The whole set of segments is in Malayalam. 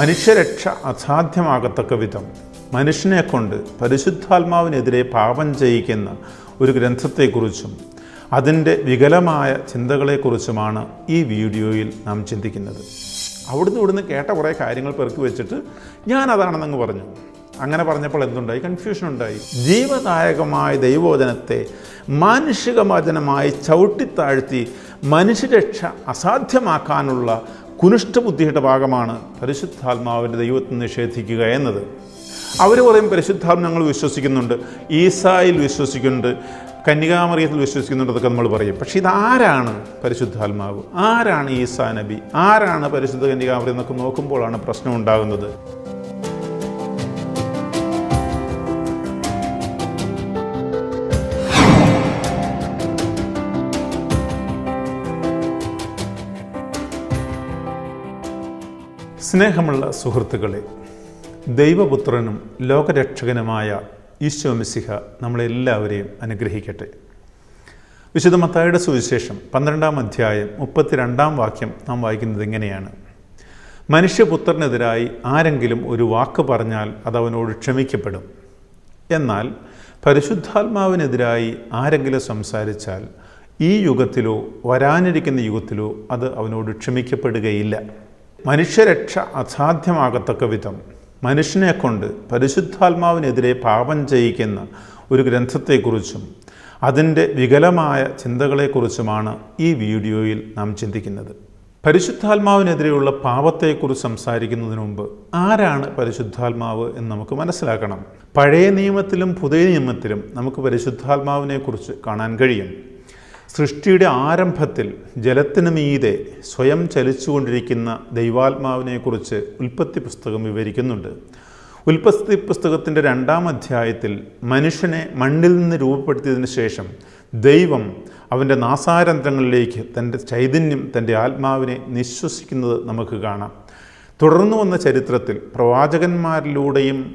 മനുഷ്യരക്ഷ അസാധ്യമാകത്തക്ക വിധം. മനുഷ്യനെ കൊണ്ട് പരിശുദ്ധാത്മാവിനെതിരെ പാപം ചെയ്യിക്കുന്ന ഒരു ഗ്രന്ഥത്തെക്കുറിച്ചും അതിന്റെ വികലമായ ചിന്തകളെക്കുറിച്ചുമാണ് ഈ വീഡിയോയിൽ നാം ചിന്തിക്കുന്നത്. അവിടുന്ന് ഇവിടുന്ന് കേട്ട കുറേ കാര്യങ്ങൾ പെറുക്കി വെച്ചിട്ട് ഞാൻ അതാണെന്നങ്ങ് പറഞ്ഞു. അങ്ങനെ പറഞ്ഞപ്പോൾ എന്തുണ്ടായി? കൺഫ്യൂഷൻ ഉണ്ടായി. ജീവദായകമായ ദൈവവചനത്തെ മാനുഷിക വചനമായി ചവിട്ടിത്താഴ്ത്തി മനുഷ്യരക്ഷ അസാധ്യമാക്കാനുള്ള കുനിഷ്ഠബുദ്ധിയുടെ ഭാഗമാണ് പരിശുദ്ധാത്മാവിന്റെ ദൈവത്തെ നിഷേധിക്കുക എന്നത്. അവർ പറയും പരിശുദ്ധാത്മ ഞങ്ങൾ വിശ്വസിക്കുന്നുണ്ട്. ഈസായിൽ വിശ്വസിക്കുന്നുണ്ട്. കന്യകാമറിയത്തിൽ വിശ്വസിക്കുന്നുണ്ട് അതൊക്കെ നമ്മൾ പറയും. പക്ഷേ ഇതാരാണ് പരിശുദ്ധാത്മാവ്? ആരാണ് ഈസാ നബി? ആരാണ് പരിശുദ്ധ കന്യകാമറി എന്നൊക്കെ നോക്കുമ്പോഴാണ് പ്രശ്നം ഉണ്ടാകുന്നത്. സ്നേഹമുള്ള സുഹൃത്തുക്കളെ ദൈവപുത്രനും ലോകരക്ഷകനുമായ ഈശോ നമ്മളെല്ലാവരെയും അനുഗ്രഹിക്കട്ടെ. വിശുദ്ധ മത്തായുടെ സുവിശേഷം പന്ത്രണ്ടാം അധ്യായം മുപ്പത്തിരണ്ടാം വാക്യം നാം വായിക്കുന്നത് ഇങ്ങനെയാണ്. മനുഷ്യപുത്രനെതിരായി ആരെങ്കിലും ഒരു വാക്ക് പറഞ്ഞാൽ അത് അവനോട് ക്ഷമിക്കപ്പെടും. എന്നാൽ പരിശുദ്ധാത്മാവിനെതിരായി ആരെങ്കിലും സംസാരിച്ചാൽ ഈ യുഗത്തിലോ വരാനിരിക്കുന്ന യുഗത്തിലോ അത് അവനോട് ക്ഷമിക്കപ്പെടുകയില്ല. മനുഷ്യരക്ഷ അസാധ്യമാകത്തക്ക വിധം മനുഷ്യനെ കൊണ്ട് പരിശുദ്ധാത്മാവിനെതിരെ പാപം ചെയ്യിക്കുന്ന ഒരു ഗ്രന്ഥത്തെക്കുറിച്ചും അതിന്റെ വികലമായ ചിന്തകളെക്കുറിച്ചുമാണ് ഈ വീഡിയോയിൽ നാം ചിന്തിക്കുന്നത്. പരിശുദ്ധാത്മാവിനെതിരെയുള്ള പാപത്തെക്കുറിച്ച് സംസാരിക്കുന്നതിന് മുമ്പ് ആരാണ് പരിശുദ്ധാത്മാവ് എന്ന് നമുക്ക് മനസ്സിലാക്കണം. പഴയ നിയമത്തിലും പുതിയ നിയമത്തിലും നമുക്ക് പരിശുദ്ധാത്മാവിനെക്കുറിച്ച് കാണാൻ കഴിയും. സൃഷ്ടിയുടെ ആരംഭത്തിൽ ജലത്തിന് മീതെ സ്വയം ചലിച്ചുകൊണ്ടിരിക്കുന്ന ദൈവാത്മാവിനെക്കുറിച്ച് ഉൽപ്പത്തി പുസ്തകം വിവരിക്കുന്നുണ്ട്. ഉൽപ്പത്തി പുസ്തകത്തിന്റെ രണ്ടാം അധ്യായത്തിൽ മനുഷ്യനെ മണ്ണിൽ നിന്ന് രൂപപ്പെടുത്തിയതിന് ശേഷം ദൈവം അവന്റെ നാസാരന്ധ്രങ്ങളിലേക്ക് തന്റെ ചൈതന്യം തന്റെ ആത്മാവിനെ നിശ്വസിക്കുന്നത് നമുക്ക് കാണാം. തുടർന്നു വന്ന ചരിത്രത്തിൽ പ്രവാചകന്മാരിലൂടെയും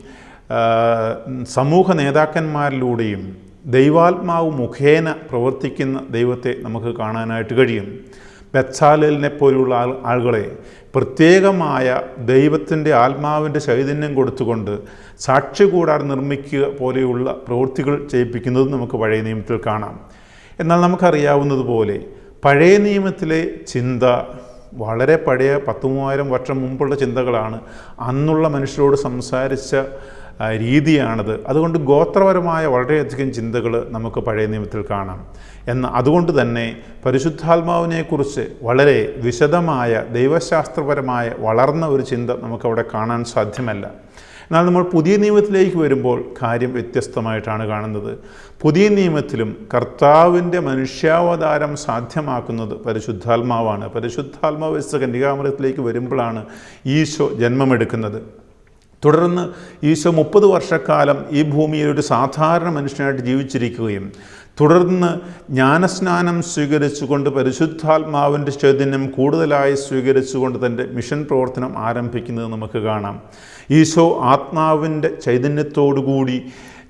സമൂഹ നേതാക്കന്മാരിലൂടെയും ദൈവാത്മാവ് മുഖേന പ്രവർത്തിക്കുന്ന ദൈവത്തെ നമുക്ക് കാണാനായിട്ട് കഴിയും. ബെത്സാലലിനെ പോലുള്ള ആൾ ആളുകളെ പ്രത്യേകമായ ദൈവത്തിന്റെ ആത്മാവിന്റെ ചൈതന്യം കൊടുത്തുകൊണ്ട് സാക്ഷി കൂടാർ നിർമ്മിക്കുക പോലെയുള്ള പ്രവൃത്തികൾ ചെയ്യിപ്പിക്കുന്നത് നമുക്ക് പഴയ നിയമത്തിൽ കാണാം. എന്നാൽ നമുക്കറിയാവുന്നതുപോലെ പഴയ നിയമത്തിലെ ചിന്ത വളരെ പഴയ പത്ത് മൂവായിരം വർഷം മുമ്പുള്ള ചിന്തകളാണ് അന്നുള്ള മനുഷ്യരോട് സംസാരിച്ച രീതിയാണത്. അതുകൊണ്ട് ഗോത്രപരമായ വളരെയധികം ചിന്തകൾ നമുക്ക് പഴയ നിയമത്തിൽ കാണാം. എന്ന് അതുകൊണ്ട് തന്നെ പരിശുദ്ധാത്മാവിനെക്കുറിച്ച് വളരെ വിശദമായ ദൈവശാസ്ത്രപരമായ വളർന്ന ഒരു ചിന്ത നമുക്കവിടെ കാണാൻ സാധ്യമല്ല. എന്നാൽ നമ്മൾ പുതിയ നിയമത്തിലേക്ക് വരുമ്പോൾ കാര്യം വ്യത്യസ്തമായിട്ടാണ് കാണുന്നത്. പുതിയ നിയമത്തിലും കർത്താവിന്റെ മനുഷ്യാവതാരം സാധ്യമാക്കുന്നത് പരിശുദ്ധാത്മാവാണ്. പരിശുദ്ധാത്മാവ് വെച്ച കന്യകാമരത്തിലേക്ക് വരുമ്പോഴാണ് ഈശോ ജന്മമെടുക്കുന്നത്. തുടർന്ന് ഈശോ മുപ്പത് വർഷക്കാലം ഈ ഭൂമിയിൽ ഒരു സാധാരണ മനുഷ്യനായിട്ട് ജീവിച്ചിരിക്കുകയും തുടർന്ന് ജ്ഞാനസ്നാനം സ്വീകരിച്ചുകൊണ്ട് പരിശുദ്ധാത്മാവിന്റെ ചൈതന്യം കൂടുതലായി സ്വീകരിച്ചുകൊണ്ട് തന്റെ മിഷൻ പ്രവർത്തനം ആരംഭിക്കുന്നത് നമുക്ക് കാണാം. ഈശോ ആത്മാവിന്റെ ചൈതന്യത്തോടുകൂടി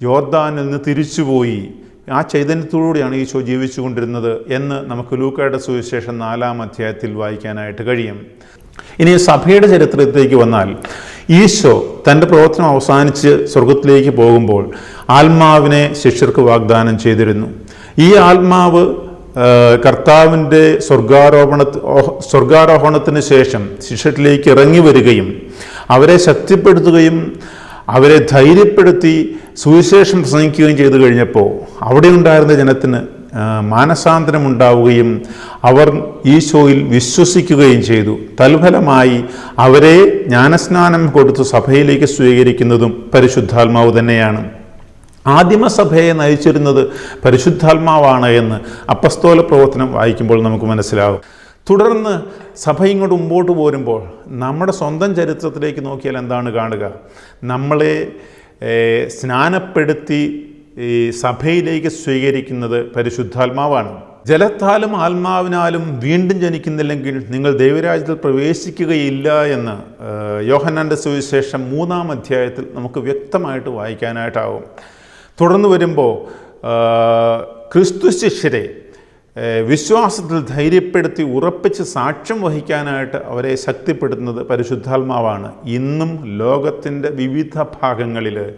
യോദ്ധാനിൽ നിന്ന് തിരിച്ചുപോയി. ആ ചൈതന്യത്തോടുകൂടിയാണ് ഈശോ ജീവിച്ചുകൊണ്ടിരുന്നത് എന്ന് നമുക്ക് ലൂക്കയുടെ സുവിശേഷം നാലാം അധ്യായത്തിൽ വായിക്കാനായിട്ട് കഴിയും. ഇനി സഭയുടെ ചരിത്രത്തിലേക്ക് വന്നാൽ ഈശോ തന്റെ പ്രവർത്തനം അവസാനിച്ച് സ്വർഗത്തിലേക്ക് പോകുമ്പോൾ ആത്മാവിനെ ശിഷ്യർക്ക് വാഗ്ദാനം ചെയ്തിരുന്നു. ഈ ആത്മാവ് കർത്താവിന്റെ സ്വർഗാരോപണ സ്വർഗാരോഹണത്തിന് ശേഷം ശിഷ്യരിലേക്ക് ഇറങ്ങി വരികയും അവരെ ശക്തിപ്പെടുത്തുകയും അവരെ ധൈര്യപ്പെടുത്തി സുവിശേഷം പ്രസംഗിക്കുകയും ചെയ്തു കഴിഞ്ഞപ്പോൾ അവിടെ ഉണ്ടായിരുന്ന ജനത്തിന് മാനസാന്തരമുണ്ടാവുകയും അവർ ഈശോയിൽ വിശ്വസിക്കുകയും ചെയ്തു. തൽഫലമായി അവരെ ജ്ഞാനസ്നാനം കൊടുത്ത് സഭയിലേക്ക് സ്വീകരിക്കുന്നതും പരിശുദ്ധാത്മാവ് തന്നെയാണ്. ആദിമസഭയെ നയിച്ചിരുന്നത് പരിശുദ്ധാത്മാവാണ് എന്ന് അപ്പസ്തോല പ്രവർത്തനം വായിക്കുമ്പോൾ നമുക്ക് മനസ്സിലാവും തുടർന്ന് സഭ ഇങ്ങോട്ട് മുമ്പോട്ട് പോരുമ്പോൾ നമ്മുടെ സ്വന്തം ചരിത്രത്തിലേക്ക് നോക്കിയാൽ എന്താണ് കാണുക? നമ്മളെ സ്നാനപ്പെടുത്തി ഈ സഭയിലേക്ക് സ്വീകരിക്കുന്നത് പരിശുദ്ധാത്മാവാണ്. ജലത്താലും ആത്മാവിനാലും വീണ്ടും ജനിക്കുന്നില്ലെങ്കിൽ നിങ്ങൾ ദൈവരാജ്യത്തിൽ പ്രവേശിക്കുകയില്ല എന്ന് യോഹന്നാന്റെ സുവിശേഷം മൂന്നാം അധ്യായത്തിൽ നമുക്ക് വ്യക്തമായിട്ട് വായിക്കാനായിട്ടാവും. തുടർന്ന് വരുമ്പോൾ ക്രിസ്തു ശിഷ്യരെ വിശ്വാസത്തിൽ ധൈര്യപ്പെടുത്തി ഉറപ്പിച്ച് സാക്ഷ്യം വഹിക്കാനായിട്ട് അവരെ ശക്തിപ്പെടുത്തുന്നത് പരിശുദ്ധാത്മാവാണ്. ഇന്നും ലോകത്തിന്റെ വിവിധ ഭാഗങ്ങളിൽ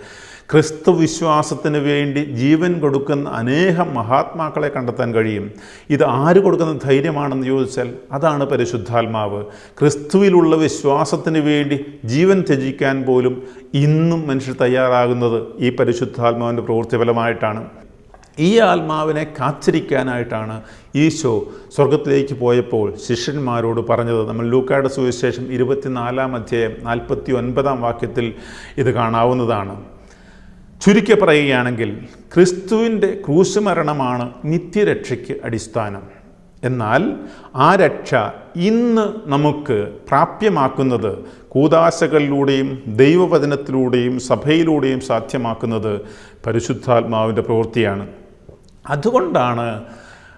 ക്രിസ്തു വിശ്വാസത്തിന് വേണ്ടി ജീവൻ കൊടുക്കുന്ന അനേകം മഹാത്മാക്കളെ കണ്ടെത്താൻ കഴിയും. ഇത് ആര് കൊടുക്കുന്ന ധൈര്യമാണെന്ന് ചോദിച്ചാൽ അതാണ് പരിശുദ്ധാത്മാവ്. ക്രിസ്തുവിലുള്ള വിശ്വാസത്തിന് വേണ്ടി ജീവൻ ത്യജിക്കാൻ പോലും ഇന്നും മനുഷ്യർ തയ്യാറാകുന്നത് ഈ പരിശുദ്ധാത്മാവിന്റെ പ്രവൃത്തിഫലമായിട്ടാണ്. ഈ ആത്മാവിനെ കാത്തിരിക്കാനായിട്ടാണ് ഈശോ സ്വർഗത്തിലേക്ക് പോയപ്പോൾ ശിഷ്യന്മാരോട് പറഞ്ഞത്. നമ്മൾ ലൂക്കായുടെ സുവിശേഷം ഇരുപത്തിനാലാം അധ്യായം നാൽപ്പത്തി ഒൻപതാം വാക്യത്തിൽ ഇത് കാണാവുന്നതാണ്. ചുരുക്കി പറയുകയാണെങ്കിൽ ക്രിസ്തുവിന്റെ ക്രൂശുമരണമാണ് നിത്യരക്ഷയ്ക്ക് അടിസ്ഥാനം. എന്നാൽ ആ രക്ഷ ഇന്ന് നമുക്ക് പ്രാപ്യമാക്കുന്നത് കൂതാശകളിലൂടെയും ദൈവവചനത്തിലൂടെയും സഭയിലൂടെയും സാധ്യമാക്കുന്നത് പരിശുദ്ധാത്മാവിന്റെ പ്രവൃത്തിയാണ്. അതുകൊണ്ടാണ്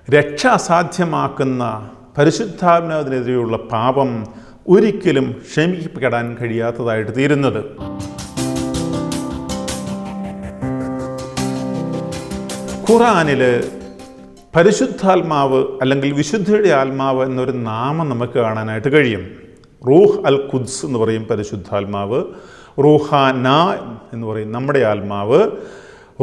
രക്ഷ അസാധ്യമാക്കുന്ന പരിശുദ്ധാത്മാവിനെതിരെയുള്ള പാപം ഒരിക്കലും ക്ഷമിക്കപ്പെടാൻ കഴിയാത്തതായിട്ട് തീരുന്നത്. ഖുറാനിൽ പരിശുദ്ധാത്മാവ് അല്ലെങ്കിൽ വിശുദ്ധിയുടെ ആത്മാവ് എന്നൊരു നാമം നമുക്ക് കാണാനായിട്ട് കഴിയും. റൂഹ് അൽ ഖുദ്സ് എന്ന് പറയും പരിശുദ്ധാത്മാവ്. റൂഹാന എന്ന് പറയും നമ്മുടെ ആത്മാവ്.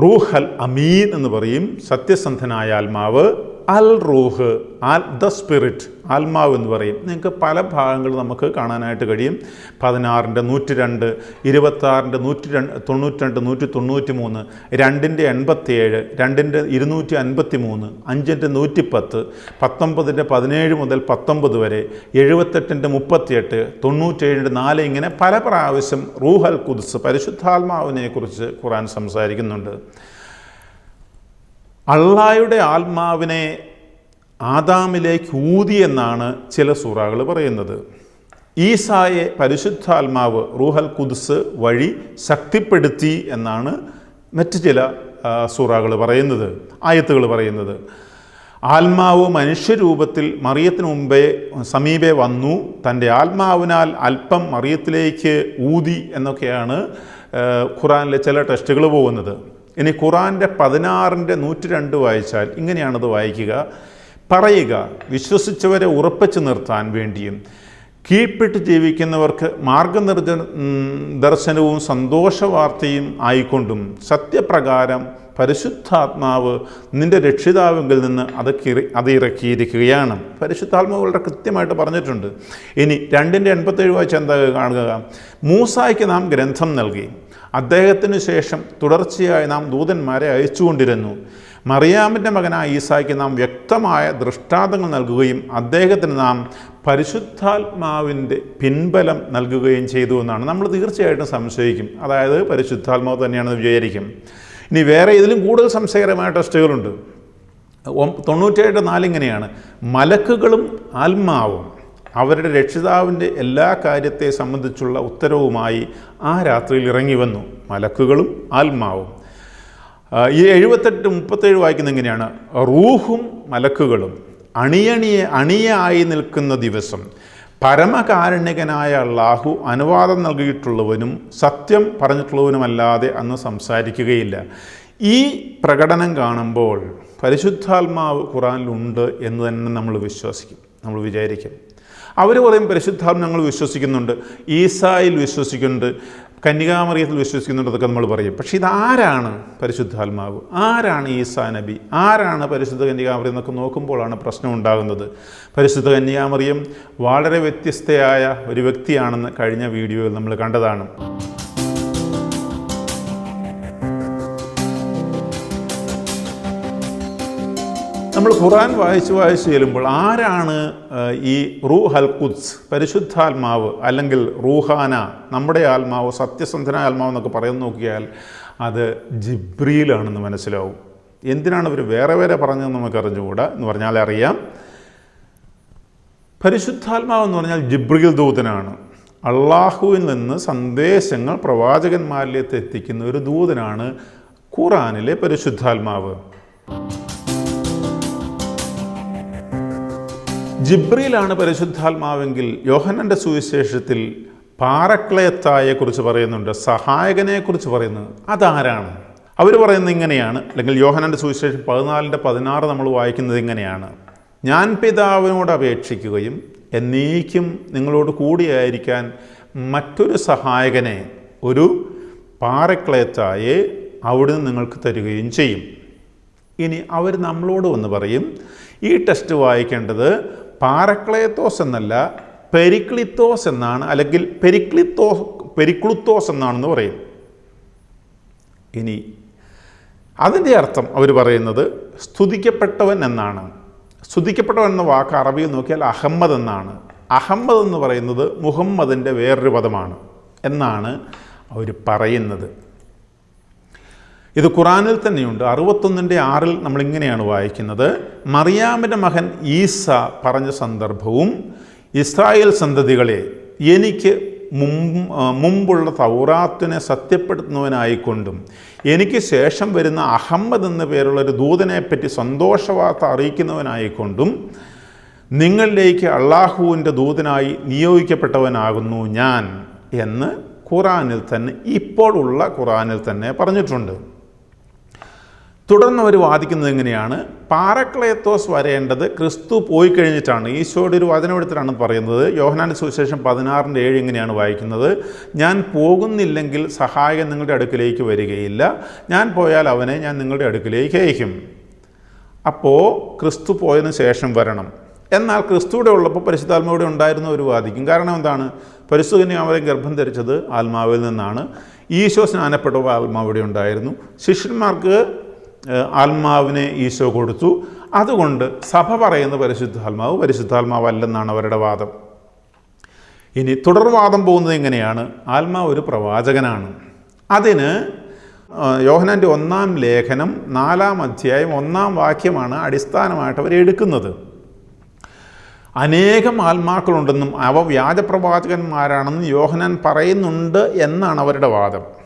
റൂഹ് അൽ അമീൻ എന്ന് പറയും സത്യസന്ധനായ ആത്മാവ്. അൽ റൂഹ് ആൽ ദ സ്പിരിറ്റ് ആത്മാവ് എന്ന് പറയും. നിങ്ങൾക്ക് പല ഭാഗങ്ങൾ നമുക്ക് കാണാനായിട്ട് കഴിയും. പതിനാറിന്റെ നൂറ്റി രണ്ട് ഇരുപത്താറിന്റെ നൂറ്റി രണ്ട് തൊണ്ണൂറ്റി രണ്ട് നൂറ്റി തൊണ്ണൂറ്റി മൂന്ന് രണ്ടിന്റെ എൺപത്തിയേഴ് രണ്ടിന്റെ ഇരുന്നൂറ്റി അൻപത്തി മൂന്ന് അഞ്ചിന്റെ നൂറ്റി പത്ത് പത്തൊമ്പതിന്റെ പതിനേഴ് മുതൽ പത്തൊമ്പത് വരെ എഴുപത്തെട്ടിന്റെ മുപ്പത്തിയെട്ട് തൊണ്ണൂറ്റേഴിന്റെ നാല് ഇങ്ങനെ പല പ്രാവശ്യം റൂഹൽ കുദ്സ് പരിശുദ്ധാത്മാവിനെ കുറിച്ച് ഖുറാൻ സംസാരിക്കുന്നുണ്ട്. അള്ളായുടെ ആത്മാവിനെ ആദാമിലേക്ക് ഊതി എന്നാണ് ചില സൂറകൾ പറയുന്നത്. ഈസായെ പരിശുദ്ധാത്മാവ് റൂഹൽ കുദ്സ് വഴി ശക്തിപ്പെടുത്തി എന്നാണ് മറ്റ് ചില സൂറകൾ പറയുന്നത് ആയത്തുകൾ പറയുന്നത്. ആത്മാവ് മനുഷ്യരൂപത്തിൽ മറിയത്തിന് മുമ്പേ സമീപേ വന്നു. തന്റെ ആത്മാവിനാൽ അല്പം മറിയത്തിലേക്ക് ഊതി എന്നൊക്കെയാണ് ഖുറാനിലെ ചില ടെസ്റ്റുകൾ പോകുന്നത്. ഇനി ഖുറാന്റെ പതിനാറിന്റെ നൂറ്റി രണ്ട് വായിച്ചാൽ ഇങ്ങനെയാണത് വായിക്കുക. പറയുക വിശ്വസിച്ചവരെ ഉറപ്പിച്ചു നിർത്താൻ വേണ്ടിയും കീഴ്പ്പെട്ട് ജീവിക്കുന്നവർക്ക് മാർഗനിർജ ദർശനവും സന്തോഷവാർത്തയും ആയിക്കൊണ്ടും സത്യപ്രകാരം പരിശുദ്ധാത്മാവ് നിന്റെ രക്ഷിതാവിങ്കിൽ നിന്ന് അത് കിറി അത് ഇറക്കിയിരിക്കുകയാണ്. പരിശുദ്ധാത്മാവ് വളരെ കൃത്യമായിട്ട് പറഞ്ഞിട്ടുണ്ട്. ഇനി രണ്ടിന്റെ എൺപത്തേഴ് വായിച്ച് എന്താ കാണുക? മൂസായിക്ക് നാം ഗ്രന്ഥം നൽകി. അദ്ദേഹത്തിനു ശേഷം തുടർച്ചയായി നാം ദൂതന്മാരെ അയച്ചുകൊണ്ടിരുന്നു. മറിയാമിന്റെ മകനായ ഈസായ്ക്ക് നാം വ്യക്തമായ ദൃഷ്ടാന്തങ്ങൾ നൽകുകയും അദ്ദേഹത്തിന് നാം പരിശുദ്ധാത്മാവിന്റെ പിൻബലം നൽകുകയും ചെയ്തു എന്നാണ്. നമ്മൾ തീർച്ചയായിട്ടും സംശയിക്കും. അതായത് പരിശുദ്ധാത്മാവ് തന്നെയാണെന്ന് വിചാരിക്കും. ഇനി വേറെ ഇതിലും കൂടുതൽ സംശയകരമായ ടെസ്റ്റുകളുണ്ട്. തൊണ്ണൂറ്റേഴ് നാലിങ്ങനെയാണ്. മലക്കുകളും ആത്മാവും. അവരുടെ രക്ഷിതാവിന്റെ എല്ലാ കാര്യത്തെ സംബന്ധിച്ചുള്ള ഉത്തരവുമായി ആ രാത്രിയിൽ ഇറങ്ങി വന്നു. മലക്കുകളും ആത്മാവും. ഈ എഴുപത്തെട്ട് മുപ്പത്തേഴ് വായിക്കുന്ന എങ്ങനെയാണ്? റൂഹും മലക്കുകളും അണിയണിയെ അണിയായി നിൽക്കുന്ന ദിവസം പരമകാരുണ്യകനായ അള്ളാഹു അനുവാദം നൽകിയിട്ടുള്ളവനും സത്യം പറഞ്ഞിട്ടുള്ളവനുമല്ലാതെ അന്ന് സംസാരിക്കുകയില്ല. ഈ പ്രകടനം കാണുമ്പോൾ പരിശുദ്ധാത്മാവ് ഖുറാനിലുണ്ട് എന്ന് തന്നെ നമ്മൾ വിശ്വസിക്കും. നമ്മൾ വിചാരിക്കും. അവർ പറയും പരിശുദ്ധാത്മ ഞങ്ങൾ വിശ്വസിക്കുന്നുണ്ട്. ഈസായിൽ വിശ്വസിക്കുന്നുണ്ട്. കന്യകാമറിയത്തിൽ വിശ്വസിക്കുന്നുണ്ട് അതൊക്കെ നമ്മൾ പറയും. പക്ഷേ ഇതാരാണ് പരിശുദ്ധാത്മാവ്? ആരാണ് ഈസാ നബി? ആരാണ് പരിശുദ്ധ കന്യകാമറിയം എന്നൊക്കെ നോക്കുമ്പോഴാണ് പ്രശ്നം ഉണ്ടാകുന്നത്. പരിശുദ്ധ കന്യകാമറിയം വളരെ വ്യത്യസ്തയായ ഒരു വ്യക്തിയാണെന്ന് കഴിഞ്ഞ വീഡിയോയിൽ നമ്മൾ കണ്ടതാണ്. നമ്മൾ ഖുറാൻ വായിച്ച് വായിച്ച് ചെല്ലുമ്പോൾ ആരാണ് ഈ റൂ ഹൽ കുദ്സ് പരിശുദ്ധാത്മാവ് അല്ലെങ്കിൽ റൂഹാന നമ്മുടെ ആത്മാവ് സത്യസന്ധനായ ആത്മാവ് എന്നൊക്കെ പറയുന്നു നോക്കിയാൽ അത് ജിബ്രിയിലാണെന്ന് മനസ്സിലാവും. എന്തിനാണ് ഇവർ വേറെ വേറെ പറഞ്ഞതെന്ന് നമുക്ക് അറിഞ്ഞുകൂടാ? എന്ന് പറഞ്ഞാൽ അറിയാം. പരിശുദ്ധാത്മാവ് എന്ന് പറഞ്ഞാൽ ജിബ്രിയിൽ ദൂതനാണ്. അള്ളാഹുവിൽ നിന്ന് സന്ദേശങ്ങൾ പ്രവാചകന്മാരിലേക്ക് എത്തിക്കുന്ന ഒരു ദൂതനാണ് ഖുറാനിലെ പരിശുദ്ധാത്മാവ്. ജിബ്രിയിലാണ് പരിശുദ്ധാത്മാവെങ്കിൽ യോഹനന്റെ സുവിശേഷത്തിൽ പാറക്ലയത്തായെ കുറിച്ച് പറയുന്നുണ്ട് സഹായകനെ കുറിച്ച് പറയുന്നത്. അതാരാണ്? അവർ പറയുന്നത് ഇങ്ങനെയാണ്. അല്ലെങ്കിൽ യോഹനന്റെ സുവിശേഷം പതിനാലിന്റെ പതിനാറ് നമ്മൾ വായിക്കുന്നത് ഇങ്ങനെയാണ്. ഞാൻ പിതാവിനോട് അപേക്ഷിക്കുകയും എന്നേക്കും നിങ്ങളോട് കൂടിയായിരിക്കാൻ മറ്റൊരു സഹായകനെ ഒരു പാറക്ലേത്തായെ അവിടുന്ന് നിങ്ങൾക്ക് തരികയും ചെയ്യും. ഇനി അവർ നമ്മളോട് വന്ന് പറയും ഈ ടെസ്റ്റ് വായിക്കേണ്ടത് പാരക്ലേത്തോസ് എന്നല്ല പെരിക്ലിത്തോസ് എന്നാണ് അല്ലെങ്കിൽ പെരിക്ലിത്തോ പെരിക്ലുത്തോസ് എന്നാണെന്ന് പറയും. ഇനി അതിന്റെ അർത്ഥം അവർ പറയുന്നത് സ്തുതിക്കപ്പെട്ടവൻ എന്നാണ്. സ്തുതിക്കപ്പെട്ടവൻ എന്ന വാക്ക് അറബിയിൽ നോക്കിയാൽ അഹമ്മദ് എന്നാണ്. അഹമ്മദ് എന്ന് പറയുന്നത് മുഹമ്മദിന്റെ വേറൊരു പദമാണ് എന്നാണ് അവർ പറയുന്നത്. ഇത് ഖുറാനിൽ തന്നെയുണ്ട്. അറുപത്തൊന്നിന്റെ ആറിൽ നമ്മളിങ്ങനെയാണ് വായിക്കുന്നത്. മറിയാമിന്റെ മകൻ ഈസ പറഞ്ഞ സന്ദർഭവും ഇസ്രായേൽ സന്തതികളെ എനിക്ക് മുമ്പുള്ള തൗറാത്തിനെ സത്യപ്പെടുത്തുന്നവനായിക്കൊണ്ടും എനിക്ക് ശേഷം വരുന്ന അഹമ്മദ് എന്ന പേരുള്ള ഒരു ദൂതനെപ്പറ്റി സന്തോഷവാർത്ത അറിയിക്കുന്നവനായിക്കൊണ്ടും നിങ്ങളിലേക്ക് അള്ളാഹുവിന്റെ ദൂതനായി നിയോഗിക്കപ്പെട്ടവനാകുന്നു ഞാൻ എന്ന് ഖുറാനിൽ തന്നെ ഇപ്പോഴുള്ള ഖുറാനിൽ തന്നെ പറഞ്ഞിട്ടുണ്ട്. തുടർന്ന് അവർ വാദിക്കുന്നത് എങ്ങനെയാണ്? പാരക്ലേത്തോസ് വരേണ്ടത് ക്രിസ്തു പോയി കഴിഞ്ഞിട്ടാണ്. ഈശോയുടെ ഒരു വചനം എടുത്തിട്ടാണ് പറയുന്നത്. യോഹനാന്റെ സുവിശേഷം പതിനാറിന്റെ ഏഴ് ഇങ്ങനെയാണ് വായിക്കുന്നത്? ഞാൻ പോകുന്നില്ലെങ്കിൽ സഹായകൻ നിങ്ങളുടെ അടുക്കിലേക്ക് വരികയില്ല. ഞാൻ പോയാൽ അവനെ ഞാൻ നിങ്ങളുടെ അടുക്കിലേക്ക് അയക്കും. അപ്പോൾ ക്രിസ്തു പോയതിനു ശേഷം വരണം. എന്നാൽ ക്രിസ്തുവിടെ ഉള്ളപ്പോൾ പരിശുദ്ധാത്മാവിടെ ഉണ്ടായിരുന്ന ഒരു വാദിക്കും. കാരണം എന്താണ്? പരിശുദ്ധനെ അവരെ ഗർഭം ധരിച്ചത് ആത്മാവിൽ നിന്നാണ്. ഈശോ സ്നാനപ്പെട്ടവ ആത്മാവിടെ ഉണ്ടായിരുന്നു. ശിഷ്യന്മാർക്ക് ആത്മാവിനെ ഈശോ കൊടുത്തു. അതുകൊണ്ട് സഭ പറയുന്ന പരിശുദ്ധാത്മാവ് പരിശുദ്ധാത്മാവല്ലെന്നാണ് അവരുടെ വാദം. ഇനി തുടർവാദം പോകുന്നത് എങ്ങനെയാണ്? ആത്മാവ് ഒരു പ്രവാചകനാണ്. അതിന് യോഹനാന്റെ ഒന്നാം ലേഖനം നാലാം അധ്യായം ഒന്നാം വാക്യമാണ് അടിസ്ഥാനമായിട്ട് അവർ എടുക്കുന്നത്. അനേകം ആത്മാക്കളുണ്ടെന്നും അവ വ്യാജപ്രവാചകന്മാരാണെന്നും യോഹനാൻ പറയുന്നുണ്ട് എന്നാണ് അവരുടെ വാദം.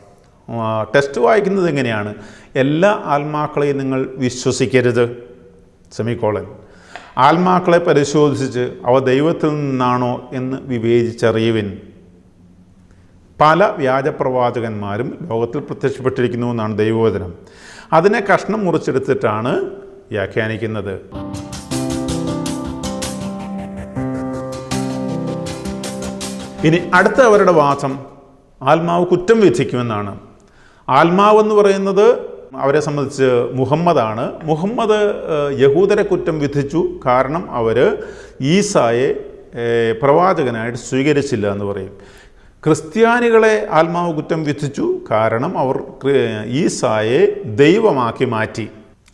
ടെസ്റ്റ് വായിക്കുന്നത് എങ്ങനെയാണ്? എല്ലാ ആത്മാക്കളെയും നിങ്ങൾ വിശ്വസിക്കരുത്. സെമിക്കോളൻ. ആത്മാക്കളെ പരിശോധിച്ച് അവ ദൈവത്തിൽ നിന്നാണോ എന്ന് വിവേചിച്ചറിയുവിൻ. പല വ്യാജപ്രവാചകന്മാരും ലോകത്തിൽ പ്രത്യക്ഷപ്പെട്ടിരിക്കുന്നു എന്നാണ് ദൈവവചനം. അതിനെ കഷ്ണം മുറിച്ചെടുത്തിട്ടാണ് വ്യാഖ്യാനിക്കുന്നത്. ഇനി അടുത്ത അവരുടെ വാദം ആത്മാവ് കുറ്റം വിധിക്കുമെന്നാണ്. ആത്മാവ് എന്ന് പറയുന്നത് അവരെ സംബന്ധിച്ച് മുഹമ്മദാണ്. മുഹമ്മദ് യഹൂദരെ കുറ്റം വിധിച്ചു. കാരണം അവർ ഈസായെ പ്രവാചകനായിട്ട് സ്വീകരിച്ചില്ല എന്ന് പറയും. ക്രിസ്ത്യാനികളെ ആത്മാവ് കുറ്റം വിധിച്ചു. കാരണം അവർ ഈസായെ ദൈവമാക്കി മാറ്റി.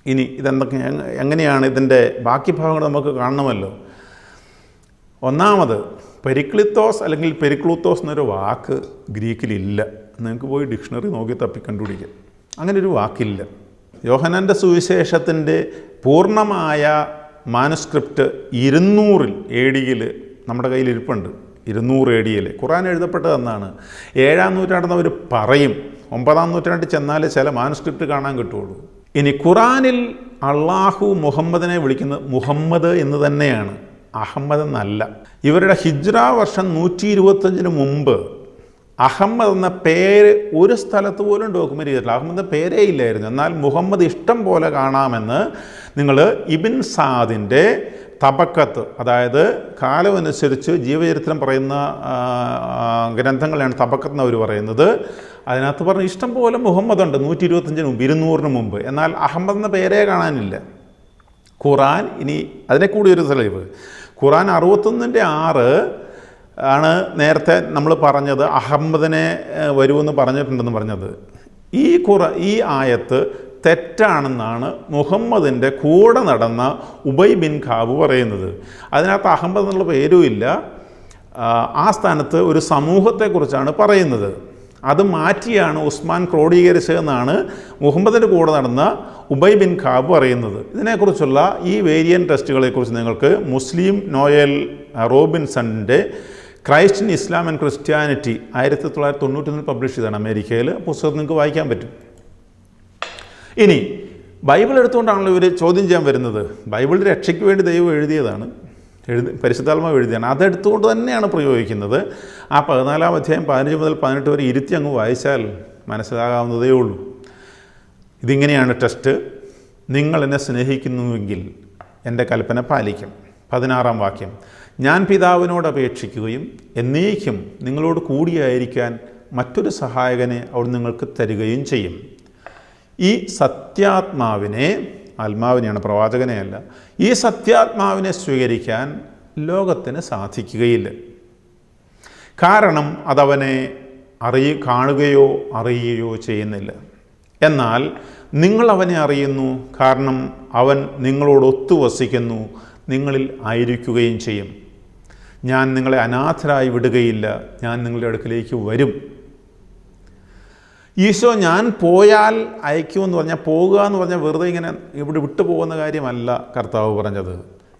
ഇനി ഇതെന്തൊക്കെ എങ്ങനെയാണ് ഇതിന്റെ ബാക്കി ഭാഗങ്ങൾ നമുക്ക് കാണണമല്ലോ. ഒന്നാമത് പെരിക്ലിത്തോസ് അല്ലെങ്കിൽ പെരിക്ലൂത്തോസ് എന്നൊരു വാക്ക് ഗ്രീക്കിലില്ല. നിങ്ങൾക്ക് പോയി ഡിക്ഷണറി നോക്കി തപ്പി കണ്ടുപിടിക്കാം അങ്ങനെ ഒരു വാക്കില്ല. യോഹനന്റെ സുവിശേഷത്തിന്റെ പൂർണമായ മാനുസ്ക്രിപ്റ്റ് ഇരുന്നൂറിൽ എ ഡിയിൽ നമ്മുടെ കയ്യിൽ ഇരിപ്പുണ്ട്. ഇരുന്നൂറ് എ ഡിയിൽ. ഖുറാൻ എഴുതപ്പെട്ടത് എന്നാണ്. ഏഴാം നൂറ്റാണ്ടെന്ന് അവർ പറയും. ഒമ്പതാം നൂറ്റാണ്ടിൽ ചെന്നാൽ ചില മാനുസ്ക്രിപ്റ്റ് കാണാൻ കിട്ടുള്ളൂ ഇനി ഖുറാനിൽ അള്ളാഹു മുഹമ്മദിനെ വിളിക്കുന്നത് മുഹമ്മദ് എന്ന് തന്നെയാണ്. അഹമ്മദ് എന്നല്ല. ഇവരുടെ ഹിജ്ര വർഷം നൂറ്റി ഇരുപത്തഞ്ചിന് മുമ്പ് അഹമ്മദ് എന്ന പേര് ഒരു സ്ഥലത്ത് പോലും ഡോക്യുമെന്റ് ചെയ്തിട്ടില്ല. അഹമ്മദ് പേരേ ഇല്ലായിരുന്നു. എന്നാൽ മുഹമ്മദ് ഇഷ്ടം പോലെ കാണാമെന്ന് നിങ്ങൾ ഇബിൻ സാദിന്റെ തബക്കത്ത് അതായത് കാലമനുസരിച്ച് ജീവചരിത്രം പറയുന്ന ഗ്രന്ഥങ്ങളാണ് തബക്കത്ത് എന്ന് അവർ പറയുന്നത്. അതിനകത്ത് പറഞ്ഞ ഇഷ്ടം പോലെ മുഹമ്മദ് ഉണ്ട് നൂറ്റി ഇരുപത്തഞ്ചിന് മുമ്പ് ഇരുന്നൂറിന് മുമ്പ്. എന്നാൽ അഹമ്മദ് എന്ന പേരേ കാണാനില്ല. ഖുറാൻ ഇനി അതിനെ കൂടി ഒരു തെളിവ്. ഖുറാൻ അറുപത്തൊന്നിന്റെ ആറ് ആണ് നേരത്തെ നമ്മൾ പറഞ്ഞത് അഹമ്മദിനെ വരുമെന്ന് പറഞ്ഞിട്ടുണ്ടെന്ന് പറഞ്ഞത്. ഈ കുറ ഈ ആയത്ത് തെറ്റാണെന്നാണ് മുഹമ്മദിന്റെ കൂടെ നടന്ന ഉബൈ ബിൻ ഖാബ് പറയുന്നത്. അതിനകത്ത് അഹമ്മദ് എന്നുള്ള പേരും ഇല്ല. ആ, ആ സ്ഥാനത്ത് ഒരു സമൂഹത്തെക്കുറിച്ചാണ് പറയുന്നത്. അത് മാറ്റിയാണ് ഉസ്മാൻ ക്രോഡീകരിച്ചതെന്നാണ് മുഹമ്മദിന്റെ കൂടെ നടന്ന ഉബൈ ബിൻ ഖാബ് പറയുന്നത്. ഇതിനെക്കുറിച്ചുള്ള ഈ വേരിയൻ ടെസ്റ്റുകളെക്കുറിച്ച് നിങ്ങൾക്ക് മുസ്ലിം Noel റോബിൻസണിന്റെ Christ in Islam and Christianity ആയിരത്തി തൊള്ളായിരത്തി തൊണ്ണൂറ്റൊന്നിൽ പബ്ലിഷ് ചെയ്താണ് അമേരിക്കയിൽ. പുസ്തകം നിങ്ങൾക്ക് വായിക്കാൻ പറ്റും. ഇനി ബൈബിൾ എടുത്തുകൊണ്ടാണല്ലോ ഇവർ ചോദ്യം ചെയ്യാൻ വരുന്നത്. ബൈബിൾ രക്ഷയ്ക്ക് വേണ്ടി ദൈവം എഴുതിയതാണ്. എഴുതി പരിശുദ്ധാത്മാവ് എഴുതിയാണ് അതെടുത്തുകൊണ്ട് തന്നെയാണ് പ്രയോഗിക്കുന്നത്. ആ പതിനാലാം അധ്യായം പതിനഞ്ച് മുതൽ പതിനെട്ട് വരെ ഇരുത്തി അങ്ങ് വായിച്ചാൽ മനസ്സിലാകാവുന്നതേ ഉള്ളൂ. ഇതിങ്ങനെയാണ് ടെസ്റ്റ്. നിങ്ങൾ എന്നെ സ്നേഹിക്കുന്നുവെങ്കിൽ എന്റെ കൽപ്പന പാലിക്കും. പതിനാറാം വാക്യം. ഞാൻ പിതാവിനോട് അപേക്ഷിക്കുകയും എന്നേക്കും നിങ്ങളോട് കൂടിയായിരിക്കാൻ മറ്റൊരു സഹായകനെ അവിടെ നിങ്ങൾക്ക് തരികയും ചെയ്യും. ഈ സത്യാത്മാവിനെ ആത്മാവിനെയാണ് പ്രവാചകനെയല്ല ഈ സത്യാത്മാവിനെ സ്വീകരിക്കാൻ ലോകത്തിന് സാധിക്കുകയില്ല. കാരണം അതവനെ അറിയ കാണുകയോ അറിയുകയോ ചെയ്യുന്നില്ല. എന്നാൽ നിങ്ങൾ അവനെ അറിയുന്നു കാരണം അവൻ നിങ്ങളോട് ഒത്തുവസിക്കുന്നു നിങ്ങളിൽ ആയിരിക്കുകയും ചെയ്യും. ഞാൻ നിങ്ങളെ അനാഥരായി വിടുകയില്ല. ഞാൻ നിങ്ങളുടെ അടുക്കിലേക്ക് വരും. ഈശോ ഞാൻ പോയാൽ അയക്കുമെന്ന് പറഞ്ഞാൽ പോകുക എന്ന് പറഞ്ഞാൽ വെറുതെ ഇങ്ങനെ ഇവിടെ വിട്ടു പോകുന്ന കാര്യമല്ല കർത്താവ് പറഞ്ഞത്.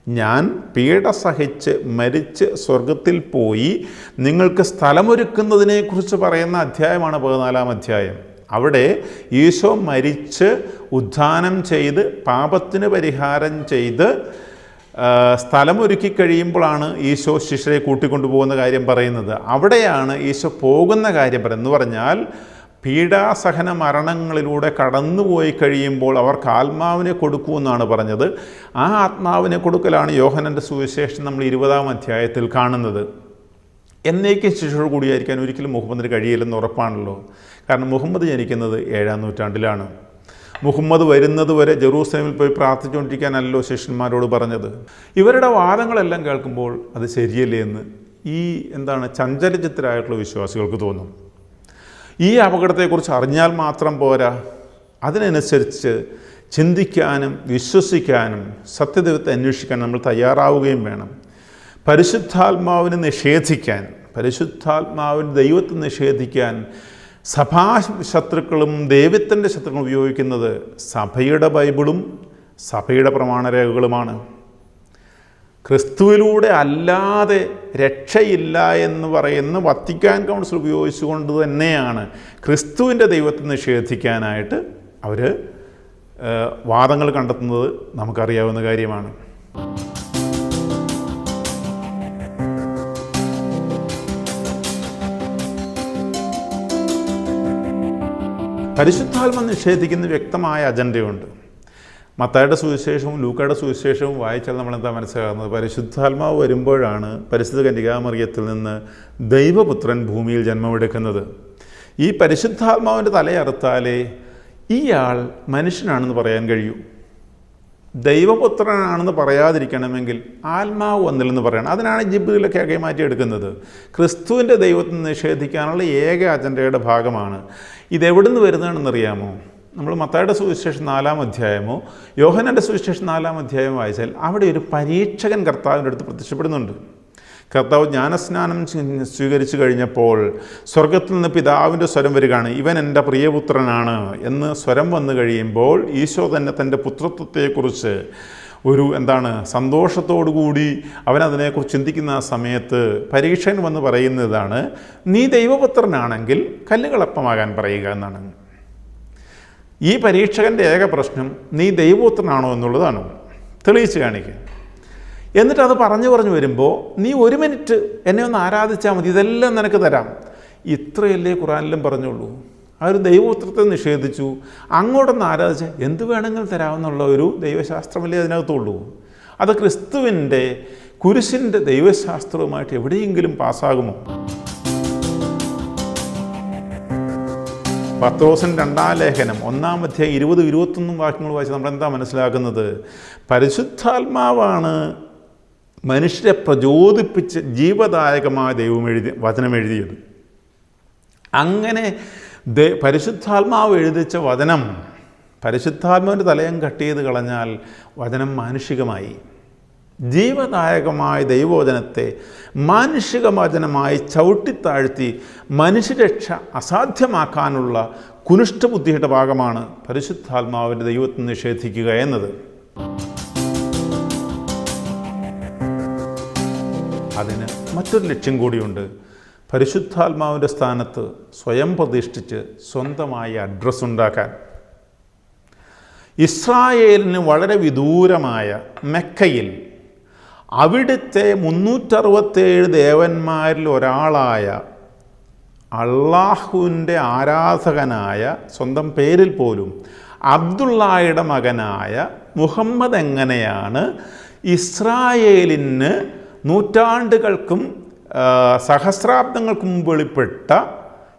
ഞാൻ പീഡ സഹിച്ച് മരിച്ച് സ്വർഗത്തിൽ പോയി നിങ്ങൾക്ക് സ്ഥലമൊരുക്കുന്നതിനെക്കുറിച്ച് പറയുന്ന അധ്യായമാണ് പതിനാലാം അധ്യായം. അവിടെ ഈശോ മരിച്ച് ഉദ്ധാനം ചെയ്ത് പാപത്തിന് പരിഹാരം ചെയ്ത് ആ, സ്ഥലമൊരുക്കി കഴിയുമ്പോഴാണ് ഈശോ ശിഷ്യരെ കൂട്ടിക്കൊണ്ടുപോകുന്ന കാര്യം പറയുന്നത്. അവിടെയാണ് ഈശോ പോകുന്ന കാര്യം പറയുന്നത്. എന്ന് പറഞ്ഞാൽ പീഡാസഹന മരണങ്ങളിലൂടെ കടന്നുപോയി കഴിയുമ്പോൾ അവർക്ക് ആത്മാവിനെ കൊടുക്കുമെന്നാണ് പറഞ്ഞത്. ആ ആത്മാവിനെ കൊടുക്കലാണ് യോഹനന്റെ സുവിശേഷം നമ്മൾ ഇരുപതാം അധ്യായത്തിൽ കാണുന്നത്. എന്നേക്കും ശിശുവോട് കൂടിയായിരിക്കാൻ ഒരിക്കലും മുഹമ്മദിന് കഴിയില്ലെന്ന് ഉറപ്പാണല്ലോ. കാരണം മുഹമ്മദ് ജനിക്കുന്നത് ഏഴാം നൂറ്റാണ്ടിലാണ്. മുഹമ്മദ് വരുന്നത് വരെ ജെറൂസലേമിൽ പോയി പ്രാർത്ഥിച്ചുകൊണ്ടിരിക്കാനല്ലോ ശിഷ്യന്മാരോട് പറഞ്ഞത്. ഇവരുടെ വാദങ്ങളെല്ലാം കേൾക്കുമ്പോൾ അത് ശരിയല്ലേ എന്ന് ഈ എന്താണ് ചഞ്ചലചിത്തരായിട്ടുള്ള വിശ്വാസികൾക്ക് തോന്നും. ഈ അപകടത്തെക്കുറിച്ച് അറിഞ്ഞാൽ മാത്രം പോരാ. അതിനനുസരിച്ച് ചിന്തിക്കാനും വിശ്വസിക്കാനും സത്യദൈവത്തെ അന്വേഷിക്കാൻ നമ്മൾ തയ്യാറാവുകയും വേണം. പരിശുദ്ധാത്മാവിനെ നിഷേധിക്കാൻ പരിശുദ്ധാത്മാവിന് ദൈവത്തെ നിഷേധിക്കാൻ സഭാ ശത്രുക്കളും ദൈവത്തിന്റെ ശത്രുക്കളും ഉപയോഗിക്കുന്നത് സഭയുടെ ബൈബിളും സഭയുടെ പ്രമാണരേഖകളുമാണ്. ക്രിസ്തുവിലൂടെ അല്ലാതെ രക്ഷയില്ല എന്ന് പറയുന്ന വത്തിക്കാൻ കൗൺസിൽ ഉപയോഗിച്ചുകൊണ്ട് തന്നെയാണ് ക്രിസ്തുവിന്റെ ദൈവത്തെ നിഷേധിക്കാനായിട്ട് അവർ വാദങ്ങൾ കണ്ടെത്തുന്നത് നമുക്കറിയാവുന്ന കാര്യമാണ്. പരിശുദ്ധാത്മ നിഷേധിക്കുന്ന വ്യക്തമായ അജണ്ടയുണ്ട്. മത്തായുടെ സുവിശേഷവും ലൂക്കയുടെ സുവിശേഷവും വായിച്ചാൽ നമ്മൾ എന്താ മനസ്സിലാകുന്നത്? പരിശുദ്ധാത്മാവ് വരുമ്പോഴാണ് പരിശുദ്ധ കന്യകാമറിയത്തിൽ നിന്ന് ദൈവപുത്രൻ ഭൂമിയിൽ ജന്മമെടുക്കുന്നത്. ഈ പരിശുദ്ധാത്മാവിന്റെ തലയറുത്താലേ ഇയാൾ മനുഷ്യനാണെന്ന് പറയാൻ കഴിയൂ. ദൈവപുത്രനാണെന്ന് പറയാതിരിക്കണമെങ്കിൽ ആത്മാവ് വന്നില്ലെന്ന് പറയണം. അതിനാണ് ജിബ്രിലൊക്കെ ആകെ മാറ്റിയെടുക്കുന്നത് ക്രിസ്തുവിന്റെ ദൈവത്തെ നിഷേധിക്കാനുള്ള ഏക അജണ്ടയുടെ ഭാഗമാണ്. ഇതെവിടുന്ന് വരുന്നതാണെന്നറിയാമോ? നമ്മൾ മത്തായുടെ സുവിശേഷം നാലാം അധ്യായമോ യോഹനന്റെ സുവിശേഷം നാലാം അധ്യായമോ വായിച്ചാൽ അവിടെ ഒരു പരീക്ഷകൻ കർത്താവിന്റെ അടുത്ത് പ്രത്യക്ഷപ്പെടുന്നുണ്ട്. കർത്താവ് ജ്ഞാനസ്നാനം സ്വീകരിച്ചു കഴിഞ്ഞപ്പോൾ സ്വർഗത്തിൽ നിന്ന് പിതാവിന്റെ സ്വരം വരികയാണ് ഇവൻ എന്റെ പ്രിയപുത്രനാണ് എന്ന് സ്വരം വന്നു കഴിയുമ്പോൾ ഈശോ തന്നെ തന്റെ പുത്രത്വത്തെക്കുറിച്ച് ഒരു എന്താണ് സന്തോഷത്തോടു കൂടി അവൻ അതിനെക്കുറിച്ച് ചിന്തിക്കുന്ന സമയത്ത് പരീക്ഷൻ വന്ന് പറയുന്നതാണ് നീ ദൈവപുത്രനാണെങ്കിൽ കല്ലുകളപ്പമാകാൻ പറയുക എന്നാണ്. ഈ പരീക്ഷകന്റെ ഏക പ്രശ്നം നീ ദൈവപുത്രനാണോ എന്നുള്ളതാണ്. തെളിയിച്ച് കാണിക്കുക എന്നിട്ട് അത് പറഞ്ഞു പറഞ്ഞു വരുമ്പോൾ നീ ഒരു മിനിറ്റ് എന്നെ ഒന്ന് ആരാധിച്ചാൽ മതി ഇതെല്ലാം നിനക്ക് തരാം. ഇത്രയല്ലേ ഖുറാനിലും പറഞ്ഞുള്ളൂ. ഒരു ദൈവപുത്രത്തെ നിഷേധിച്ചു. അങ്ങോട്ടൊന്ന് ആരാധിച്ച് എന്ത് വേണമെങ്കിലും തരാമെന്നുള്ള ഒരു ദൈവശാസ്ത്രമല്ലേ അതിനകത്തുള്ളൂ. അത് ക്രിസ്തുവിന്റെ കുരിശിന്റെ ദൈവശാസ്ത്രവുമായിട്ട് എവിടെയെങ്കിലും പാസ്സാകുമോ? പത്രോസൻ രണ്ടാം ലേഖനം ഒന്നാം അധ്യായം ഇരുപത് ഇരുപത്തൊന്നും വാക്യങ്ങൾ വായിച്ച് നമ്മൾ എന്താ മനസ്സിലാക്കുന്നത്? പരിശുദ്ധാത്മാവാണ് മനുഷ്യരെ പ്രചോദിപ്പിച്ച് ജീവദായകമായ ദൈവം എഴുതി വചനം എഴുതിയത്. അങ്ങനെ ദേ പരിശുദ്ധാത്മാവ് എഴുതിച്ച വചനം പരിശുദ്ധാത്മാവിന്റെ തലയം കട്ട് ചെയ്ത് കളഞ്ഞാൽ വചനം മാനുഷികമായി. ജീവദായകമായ ദൈവവചനത്തെ മാനുഷിക വചനമായി ചവിട്ടിത്താഴ്ത്തി മനുഷ്യരക്ഷ അസാധ്യമാക്കാനുള്ള കുനിഷ്ടബുദ്ധിയുടെ ഭാഗമാണ് പരിശുദ്ധാത്മാവിന്റെ ദൈവത്തെ നിഷേധിക്കുക എന്നത്. അതിന് മറ്റൊരു ലക്ഷ്യം കൂടിയുണ്ട്. പരിശുദ്ധാത്മാവിന്റെ സ്ഥാനത്ത് സ്വയം പ്രതിഷ്ഠിച്ച് സ്വന്തമായ അഡ്രസ്സ് ഉണ്ടാക്കാൻ. ഇസ്രായേലിന് വളരെ വിദൂരമായ മെക്കയിൽ അവിടുത്തെ മുന്നൂറ്ററുപത്തേഴ് ദേവന്മാരിൽ ഒരാളായ അള്ളാഹുവിന്റെ ആരാധകനായ സ്വന്തം പേരിൽ പോലും അബ്ദുള്ളായുടെ മകനായ മുഹമ്മദ് എങ്ങനെയാണ് ഇസ്രായേലിന് നൂറ്റാണ്ടുകൾക്കും സഹസ്രാബ്ദങ്ങൾക്കും മുമ്പ് വെളിപ്പെട്ട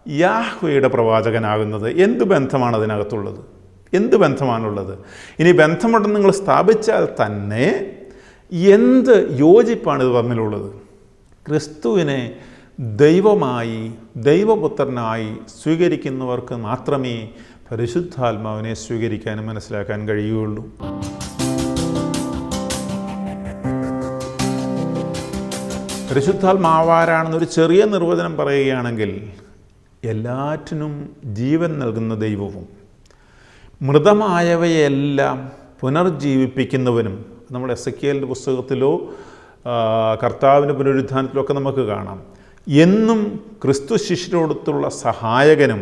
യാഹ്വയുടെ പ്രവാചകനാകുന്നത് എന്ത് ബന്ധമാണ് അതിനകത്തുള്ളത്? എന്ത് ബന്ധമാണുള്ളത്? ഇനി ബന്ധമുണ്ടെന്ന് നിങ്ങൾ സ്ഥാപിച്ചാൽ തന്നെ എന്ത് യോജിപ്പാണ് ഇത് തമ്മിലുള്ളത്? ക്രിസ്തുവിനെ ദൈവമായി ദൈവപുത്രനായി സ്വീകരിക്കുന്നവർക്ക് മാത്രമേ പരിശുദ്ധാത്മാവിനെ സ്വീകരിക്കാനും മനസ്സിലാക്കാൻ കഴിയുകയുള്ളൂ. പരിശുദ്ധാത്മാവാരാണെന്നൊരു ചെറിയ നിർവചനം പറയുകയാണെങ്കിൽ എല്ലാറ്റിനും ജീവൻ നൽകുന്ന ദൈവവും മൃതമായവയെല്ലാം പുനർജീവിപ്പിക്കുന്നവനും നമ്മൾ എസ് എ പുസ്തകത്തിലോ കർത്താവിന്റെ പുനരുദ്ധാനത്തിലോ ഒക്കെ നമുക്ക് കാണാം. എന്നും ക്രിസ്തു ശിഷ്യരോടത്തുള്ള സഹായകനും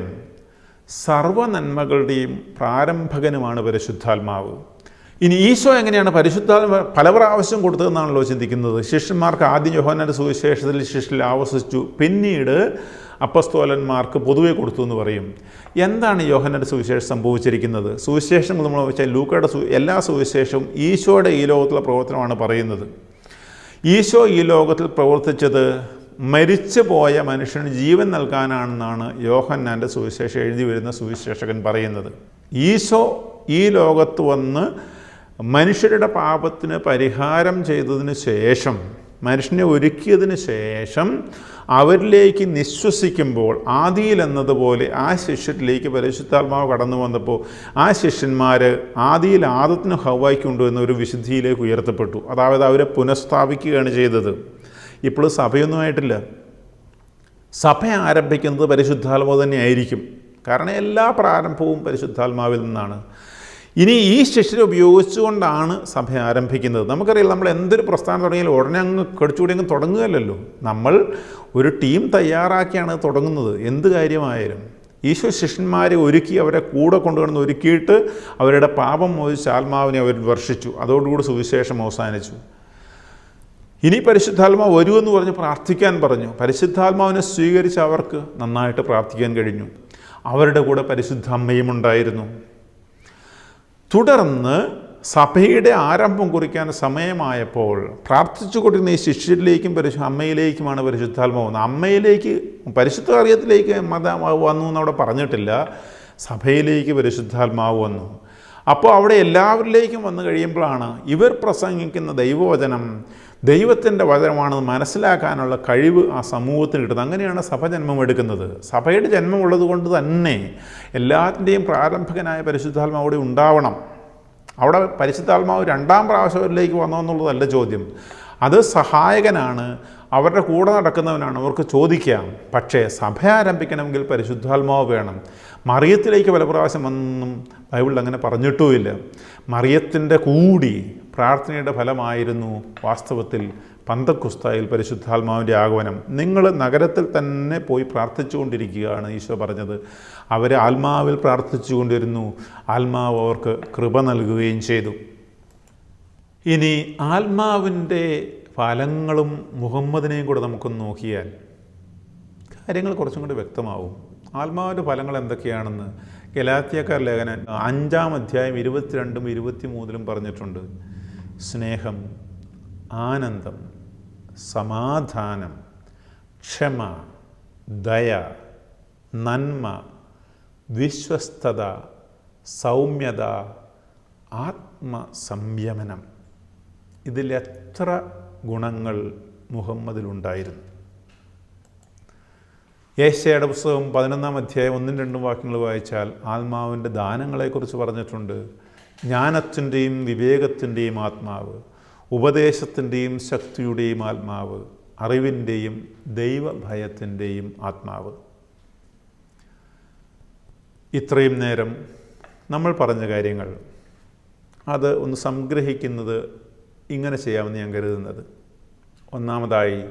സർവ നന്മകളുടെയും പ്രാരംഭകനുമാണ് പരിശുദ്ധാത്മാവ്. ഇനി ഈശോ എങ്ങനെയാണ് പരിശുദ്ധാത്മ പല പ്രാവശ്യം കൊടുത്തതെന്നാണല്ലോ ചിന്തിക്കുന്നത്? ശിഷ്യന്മാർക്ക് ആദ്യം യോഹന്നാന്റെ സുവിശേഷത്തിൽ ശിഷ്യരിൽ ആവസിച്ചു. പിന്നീട് അപ്പസ്തോലന്മാർക്ക് പൊതുവെ കൊടുത്തു എന്ന് പറയും. എന്താണ് യോഹനന്റെ സുവിശേഷം സംഭവിച്ചിരിക്കുന്നത്? സുവിശേഷം നമ്മൾ വെച്ചാൽ ലൂക്കയുടെ എല്ലാ സുവിശേഷവും ഈശോയുടെ ഈ ലോകത്തിലെ പ്രവർത്തനമാണ് പറയുന്നത്. ഈശോ ഈ ലോകത്തിൽ പ്രവർത്തിച്ചത് മരിച്ചു പോയ മനുഷ്യന് ജീവൻ നൽകാനാണെന്നാണ് യോഹന്നാന്റെ സുവിശേഷം എഴുതി വരുന്ന സുവിശേഷകൻ പറയുന്നത്. ഈശോ ഈ ലോകത്ത് വന്ന് മനുഷ്യരുടെ പാപത്തിന് പരിഹാരം ചെയ്തതിന് ശേഷം മനുഷ്യനെ ഒരുക്കിയതിന് ശേഷം അവരിലേക്ക് നിശ്വസിക്കുമ്പോൾ ആദിയിൽ എന്നതുപോലെ ആ ശിഷ്യരിലേക്ക് പരിശുദ്ധാത്മാവ് കടന്നു വന്നപ്പോൾ ആ ശിഷ്യന്മാർ ആദിയിൽ ആദത്തിന് ഹവായിക്കുണ്ടോ എന്നൊരു വിശുദ്ധിയിലേക്ക് ഉയർത്തപ്പെട്ടു. അതായത് അവരെ പുനഃസ്ഥാപിക്കുകയാണ് ചെയ്തത്. ഇപ്പോൾ സഭയൊന്നും ആയിട്ടില്ല. സഭ ആരംഭിക്കുന്നത് പരിശുദ്ധാത്മാവ് തന്നെയായിരിക്കും. കാരണം എല്ലാ പ്രാരംഭവും പരിശുദ്ധാത്മാവിൽ നിന്നാണ്. ഇനി ഈ ശിഷ്യരെ ഉപയോഗിച്ചുകൊണ്ടാണ് സഭ ആരംഭിക്കുന്നത്. നമുക്കറിയാം നമ്മൾ എന്തൊരു പ്രസ്ഥാനം തുടങ്ങിയാലും ഉടനെ അങ്ങ് കടിച്ചുകൂടി അങ്ങ് തുടങ്ങുകയല്ലോ നമ്മൾ ഒരു ടീം തയ്യാറാക്കിയാണ് തുടങ്ങുന്നത്. എന്ത് കാര്യമായാലും. ഈശോ ശിഷ്യന്മാരെ ഒരുക്കി അവരെ കൂടെ കൊണ്ടുവന്ന് ഒരുക്കിയിട്ട് അവരുടെ പാപം മോചിച്ച് ആത്മാവിനെ അവർ വർഷിച്ചു. അതോടുകൂടി സുവിശേഷം അവസാനിച്ചു. ഇനി പരിശുദ്ധാത്മാവ് വരൂ എന്ന് പറഞ്ഞ് പ്രാർത്ഥിക്കാൻ പറഞ്ഞു. പരിശുദ്ധാത്മാവിനെ സ്വീകരിച്ച് അവർക്ക് നന്നായിട്ട് പ്രാർത്ഥിക്കാൻ കഴിഞ്ഞു. അവരുടെ കൂടെ പരിശുദ്ധ അമ്മയും ഉണ്ടായിരുന്നു. തുടർന്ന് സഭയുടെ ആരംഭം കുറിക്കാൻ സമയമായപ്പോൾ പ്രാർത്ഥിച്ചു കൊണ്ടിരുന്ന ഈ ശിഷ്യരിലേക്കും പരിശു അമ്മയിലേക്കുമാണ് പരിശുദ്ധാത്മാവ് വന്നത്. അമ്മയിലേക്ക് പരിശുദ്ധ കാര്യത്തിലേക്ക് മത വന്നു എന്നവിടെ പറഞ്ഞിട്ടില്ല. സഭയിലേക്ക് പരിശുദ്ധാത്മാവ് വന്നു. അപ്പോൾ അവിടെ എല്ലാവരിലേക്കും വന്നു കഴിയുമ്പോഴാണ് ഇവർ പ്രസംഗിക്കുന്ന ദൈവവചനം ദൈവത്തിന്റെ വചനമാണെന്ന് മനസ്സിലാക്കാനുള്ള കഴിവ് ആ സമൂഹത്തിന് കിട്ടുന്നത് അങ്ങനെയാണ് സഭ ജന്മം എടുക്കുന്നത്. സഭയുടെ ജന്മം ഉള്ളത് കൊണ്ട് തന്നെ എല്ലാത്തിന്റെയും പ്രാരംഭകനായ പരിശുദ്ധാത്മാവ് അവിടെ ഉണ്ടാവണം. അവിടെ പരിശുദ്ധാത്മാവ് രണ്ടാം പ്രാവശ്യം അവരിലേക്ക് വന്നോ എന്നുള്ളതല്ല ചോദ്യം. അത് സഹായകനാണ് അവരുടെ കൂടെ നടക്കുന്നവനാണ് അവർക്ക് ചോദിക്കാം. പക്ഷേ സഭ ആരംഭിക്കണമെങ്കിൽ പരിശുദ്ധാത്മാവ് വേണം. മറിയത്തിലേക്ക് പല പ്രാവശ്യം വന്നും ബൈബിളിൽ അങ്ങനെ പറഞ്ഞിട്ടുമില്ല. മറിയത്തിന്റെ കൂടി പ്രാർത്ഥനയുടെ ഫലമായിരുന്നു വാസ്തവത്തിൽ പന്തക്കുസ്തായിൽ പരിശുദ്ധാത്മാവിന്റെ ആഗമനം. നിങ്ങൾ നഗരത്തിൽ തന്നെ പോയി പ്രാർത്ഥിച്ചുകൊണ്ടിരിക്കുകയാണ് ഈശോ പറഞ്ഞത്. അവർ ആത്മാവിൽ പ്രാർത്ഥിച്ചുകൊണ്ടിരുന്നു. ആത്മാവ് അവർക്ക് കൃപ നൽകുകയും ചെയ്തു. ഇനി ആത്മാവിന്റെ ഫലങ്ങളും മുഹമ്മദിനെയും കൂടെ നമുക്കൊന്ന് നോക്കിയാൽ കാര്യങ്ങൾ കുറച്ചും കൂടി വ്യക്തമാവും. ആത്മാവിന്റെ ഫലങ്ങൾ എന്തൊക്കെയാണെന്ന് ഗലാത്തിയക്കാർ ലേഖനം അഞ്ചാം അധ്യായം ഇരുപത്തിരണ്ടും ഇരുപത്തിമൂന്നിലും പറഞ്ഞിട്ടുണ്ട്. സ്നേഹം ആനന്ദം സമാധാനം ക്ഷമ ദയ നന്മ വിശ്വസ്തത സൗമ്യത ആത്മസംയമനം. ഇതിലെത്ര ഗുണങ്ങൾ മുഹമ്മദിലുണ്ടായിരുന്നു ഏഷ്യയുടെ പുസ്തകം പതിനൊന്നാം അധ്യായം ഒന്നും രണ്ടും വാക്യങ്ങൾ വായിച്ചാൽ ആത്മാവിന്റെ ദാനങ്ങളെക്കുറിച്ച് പറഞ്ഞിട്ടുണ്ട്. ജ്ഞാനത്തിന്റെയും വിവേകത്തിന്റെയും ആത്മാവ് ഉപദേശത്തിന്റെയും ശക്തിയുടെയും ആത്മാവ് അറിവിന്റെയും ദൈവഭയത്തിന്റെയും ആത്മാവ്. ഇത്രയും നേരം നമ്മൾ പറഞ്ഞ കാര്യങ്ങൾ അത് ഒന്ന് സംഗ്രഹിക്കുന്നത് ഇങ്ങനെ ചെയ്യാമെന്ന് ഞാൻ കരുതുന്നത്. ഒന്നാമതായി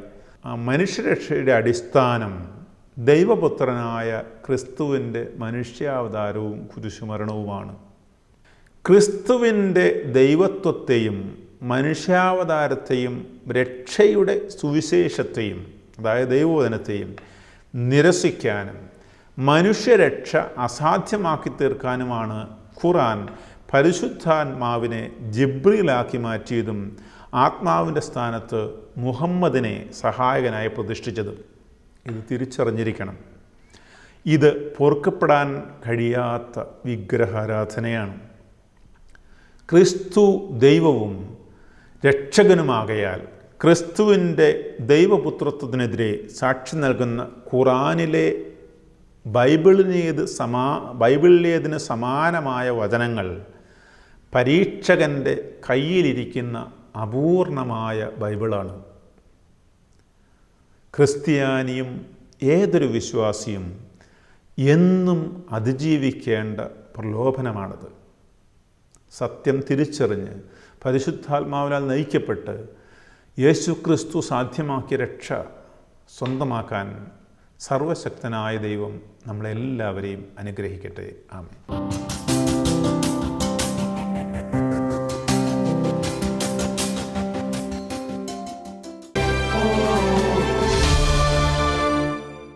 മനുഷ്യരക്ഷയുടെ അടിസ്ഥാനം ദൈവപുത്രനായ ക്രിസ്തുവിന്റെ മനുഷ്യാവതാരവും കുരിശുമരണവുമാണ്. ക്രിസ്തുവിന്റെ ദൈവത്വത്തെയും മനുഷ്യാവതാരത്തെയും രക്ഷയുടെ സുവിശേഷത്തെയും അതായത് ദൈവവചനത്തെയും നിരസിക്കാനും മനുഷ്യരക്ഷ അസാധ്യമാക്കി തീർക്കാനുമാണ് ഖുറാൻ പരിശുദ്ധാത്മാവിനെ ജിബ്രിലാക്കി മാറ്റിയതും ആത്മാവിന്റെ സ്ഥാനത്ത് മുഹമ്മദിനെ സഹായകനായി പ്രതിഷ്ഠിച്ചതും. ഇത് തിരിച്ചറിഞ്ഞിരിക്കണം. ഇത് പൊറുക്കപ്പെടാൻ കഴിയാത്ത വിഗ്രഹാരാധനയാണ്. ക്രിസ്തു ദൈവവും രക്ഷകനുമാകയാൽ ക്രിസ്തുവിന്റെ ദൈവപുത്രത്വത്തിനെതിരെ സാക്ഷി നൽകുന്ന ഖുറാനിലെ ബൈബിളിനേത് സമാ ബൈബിളിലേതിന് സമാനമായ വചനങ്ങൾ പരീക്ഷകന്റെ കയ്യിലിരിക്കുന്ന അപൂർണമായ ബൈബിളാണ്. ക്രിസ്ത്യാനിയും ഏതൊരു വിശ്വാസിയും എന്നും അതിജീവിക്കേണ്ട പ്രലോഭനമാണത്. സത്യം തിരിച്ചറിഞ്ഞ് പരിശുദ്ധാത്മാവിനാൽ നയിക്കപ്പെട്ട് യേശു ക്രിസ്തു സാധ്യമാക്കിയ രക്ഷ സ്വന്തമാക്കാൻ സർവശക്തനായ ദൈവം നമ്മളെല്ലാവരെയും അനുഗ്രഹിക്കട്ടെ. ആമേ